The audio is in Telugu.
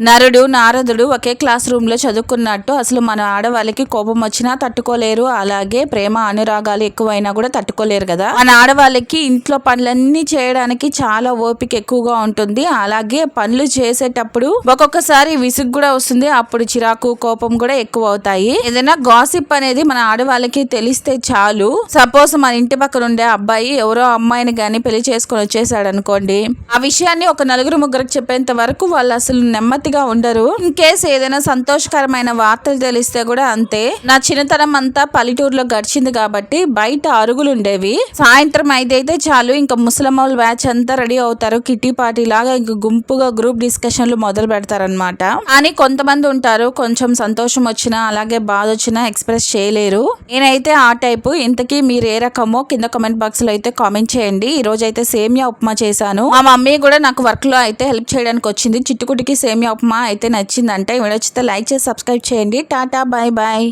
నరుడు నారదుడు ఒకే క్లాస్ రూమ్లో చదువుకున్నట్టు అసలు మన ఆడవాళ్ళకి కోపం వచ్చినా తట్టుకోలేరు. అలాగే ప్రేమ అనురాగాలు ఎక్కువైనా కూడా తట్టుకోలేరు కదా. మన ఆడవాళ్ళకి ఇంట్లో పనులన్నీ చేయడానికి చాలా ఓపిక ఎక్కువగా ఉంటుంది. అలాగే పనులు చేసేటప్పుడు ఒక్కొక్కసారి విసుగు కూడా వస్తుంది. అప్పుడు చిరాకు కోపం కూడా ఎక్కువ అవుతాయి. ఏదైనా గాసిప్ అనేది మన ఆడవాళ్ళకి తెలిస్తే చాలు. సపోజ్ మన ఇంటి పక్కన ఉండే అబ్బాయి ఎవరో అమ్మాయిని కానీ పెళ్ళి చేసుకొని వచ్చేసాడు అనుకోండి ఆ విషయాన్ని ఒక నలుగురు ముగ్గురికి చెప్పేంత వరకు వాళ్ళు అసలు హ్యాపీగా ఉండరు. ఇన్ కేస్ ఏదైనా సంతోషకరమైన వార్తలు తెలిస్తే కూడా అంతే. నా చిన్నతనం అంతా పల్లెటూరులో గడిచింది కాబట్టి బయట అరుగులు ఉండేవి. సాయంత్రం ఐదైతే చాలు ఇంకా ముసలమ్మల బ్యాచ్ అంతా రెడీ అవుతారు. కిట్టి పార్టీ లాగా ఇంక గుంపుగా గ్రూప్ డిస్కషన్లు మొదలు పెడతారనమాట అని కొంతమంది ఉంటారు. కొంచెం సంతోషం వచ్చినా అలాగే బాధ వచ్చినా ఎక్స్ప్రెస్ చేయలేరు. నేనైతే ఆ టైపు. ఇంతకీ మీరు ఏ రకమో కింద కామెంట్ బాక్స్లో అయితే కామెంట్ చేయండి. ఈ రోజు అయితే సేమియా ఉప్మా చేశాను. మా మమ్మీ కూడా నాకు వర్క్లో అయితే హెల్ప్ చేయడానికి వచ్చింది. చిట్టుకుటికి సేమియా ఉప్మా అయితే నచ్చిందంటే వీడియో వచ్చితే లైక్ చేసి సబ్స్క్రైబ్ చేయండి. Tata bye bye.